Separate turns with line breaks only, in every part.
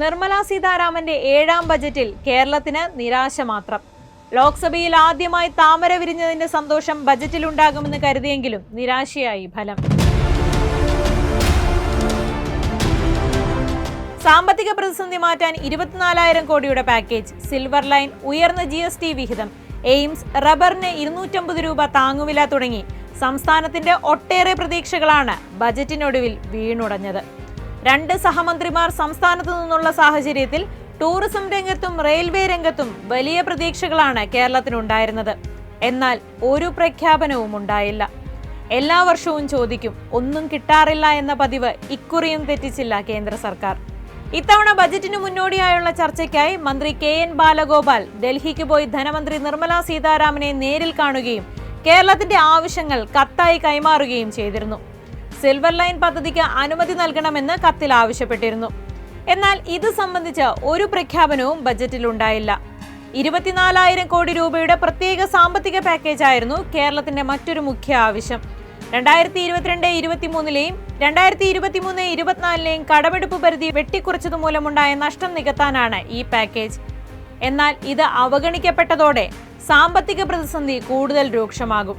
നിർമ്മല സീതാരാമന്റെ ഏഴാം ബജറ്റിൽ കേരളത്തിന് നിരാശ മാത്രം. ലോക്സഭയിൽ ആദ്യമായി താമര വിരിഞ്ഞതിന്റെ സന്തോഷം ബജറ്റിലുണ്ടാകുമെന്ന് കരുതിയെങ്കിലും നിരാശയായി ഫലം. സാമ്പത്തിക പ്രതിസന്ധി മാറ്റാൻ ഇരുപത്തിനാലായിരം കോടിയുടെ പാക്കേജ് സിൽവർ ലൈൻ ഉയർന്ന ജി എസ് ടി വിഹിതം എയിംസ് റബ്ബറിന് ഇരുന്നൂറ്റമ്പത് രൂപ താങ്ങുവില തുടങ്ങി. സംസ്ഥാനത്തിന്റെ ഒട്ടേറെ പ്രതീക്ഷകളാണ് ബജറ്റിനൊടുവിൽ വീണുടഞ്ഞത്. രണ്ട് സഹമന്ത്രിമാർ സംസ്ഥാനത്തു നിന്നുള്ള സാഹചര്യത്തിൽ ടൂറിസം രംഗത്തും റെയിൽവേ രംഗത്തും വലിയ പ്രതീക്ഷകളാണ് കേരളത്തിനുണ്ടായിരുന്നത്. എന്നാൽ ഒരു പ്രഖ്യാപനവും ഉണ്ടായില്ല. എല്ലാ വർഷവും ചോദിക്കും ഒന്നും കിട്ടാറില്ല എന്ന പതിവ് ഇക്കുറിയും തെറ്റിച്ചില്ല കേന്ദ്ര സർക്കാർ. ഇത്തവണ ബജറ്റിന് മുന്നോടിയായുള്ള ചർച്ചയ്ക്കായി മന്ത്രി കെ എൻ ബാലഗോപാൽ ഡൽഹിക്ക് പോയി ധനമന്ത്രി നിർമ്മല സീതാരാമനെ നേരിൽ കാണുകയും കേരളത്തിന്റെ ആവശ്യങ്ങൾ കത്തായി കൈമാറുകയും ചെയ്തിരുന്നു. സിൽവർ ലൈൻ പദ്ധതിക്ക് അനുമതി നൽകണമെന്ന് കത്തിൽ ആവശ്യപ്പെട്ടിരുന്നു. എന്നാൽ ഇത് സംബന്ധിച്ച് ഒരു പ്രഖ്യാപനവും ബജറ്റിൽ ഉണ്ടായില്ല. ഇരുപത്തിനാലായിരം കോടി രൂപയുടെ പ്രത്യേക സാമ്പത്തിക പാക്കേജായിരുന്നു കേരളത്തിന്റെ മറ്റൊരു മുഖ്യ ആവശ്യം. രണ്ടായിരത്തി ഇരുപത്തിരണ്ട് ഇരുപത്തിമൂന്നിലെയും രണ്ടായിരത്തി ഇരുപത്തിമൂന്ന് ഇരുപത്തിനാലിലെയും കടമെടുപ്പ് പരിധി വെട്ടിക്കുറച്ചതുമൂലമുണ്ടായ നഷ്ടം നികത്താനാണ് ഈ പാക്കേജ് എന്നാൽ ഇത് അവഗണിക്കപ്പെട്ടതോടെ സാമ്പത്തിക പ്രതിസന്ധി കൂടുതൽ രൂക്ഷമാകും.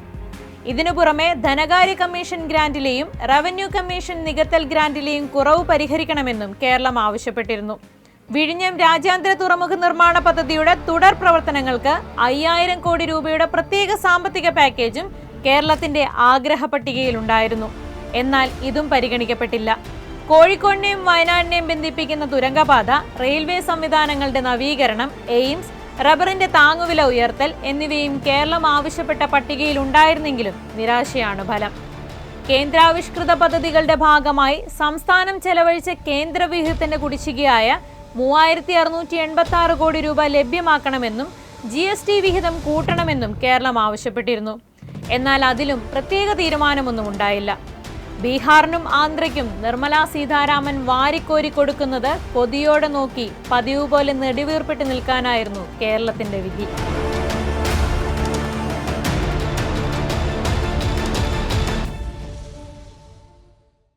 ഇതിനു പുറമെ ധനകാര്യ കമ്മീഷൻ ഗ്രാന്റിലെയും റവന്യൂ കമ്മീഷൻ നികത്തൽ ഗ്രാന്റിലെയും കുറവ് പരിഹരിക്കണമെന്നും കേരളം ആവശ്യപ്പെട്ടിരുന്നു. വിഴിഞ്ഞം രാജ്യാന്തര തുറമുഖ നിർമ്മാണ പദ്ധതിയുടെ തുടർ പ്രവർത്തനങ്ങൾക്ക് അയ്യായിരം കോടി രൂപയുടെ പ്രത്യേക സാമ്പത്തിക പാക്കേജും കേരളത്തിന്റെ ആഗ്രഹ പട്ടികയിലുണ്ടായിരുന്നു എന്നാൽ ഇതും പരിഗണിക്കപ്പെട്ടില്ല. കോഴിക്കോടിനെയും വയനാടിനെയും ബന്ധിപ്പിക്കുന്ന തുരങ്കപാത റെയിൽവേ സംവിധാനങ്ങളുടെ നവീകരണം എയിംസ് റബ്ബറിന്റെ താങ്ങുവില ഉയർത്തൽ എന്നിവയും കേരളം ആവശ്യപ്പെട്ട പട്ടികയിൽ ഉണ്ടായിരുന്നെങ്കിലും നിരാശയാണ് ഫലം. കേന്ദ്രാവിഷ്കൃത പദ്ധതികളുടെ ഭാഗമായി സംസ്ഥാനം ചെലവഴിച്ച കേന്ദ്രവിഹിതത്തിന്റെ കുടിശ്ശികയായ മൂവായിരത്തി അറുന്നൂറ്റി എൺപത്തി ആറ് കോടി രൂപ ലഭ്യമാക്കണമെന്നും ജി എസ് ടി വിഹിതം കൂട്ടണമെന്നും കേരളം ആവശ്യപ്പെട്ടിരുന്നു. എന്നാൽ അതിലും പ്രത്യേക തീരുമാനമൊന്നും ഉണ്ടായില്ല. ബീഹാറിനും ആന്ധ്രയ്ക്കും നിർമ്മല സീതാരാമൻ വാരിക്കോരി കൊടുക്കുന്നത് കൊതിയോടെ നോക്കി പതിവ് പോലെ നെടിവീർപ്പിട്ട് നിൽക്കാനായിരുന്നു കേരളത്തിന്റെ വിധി.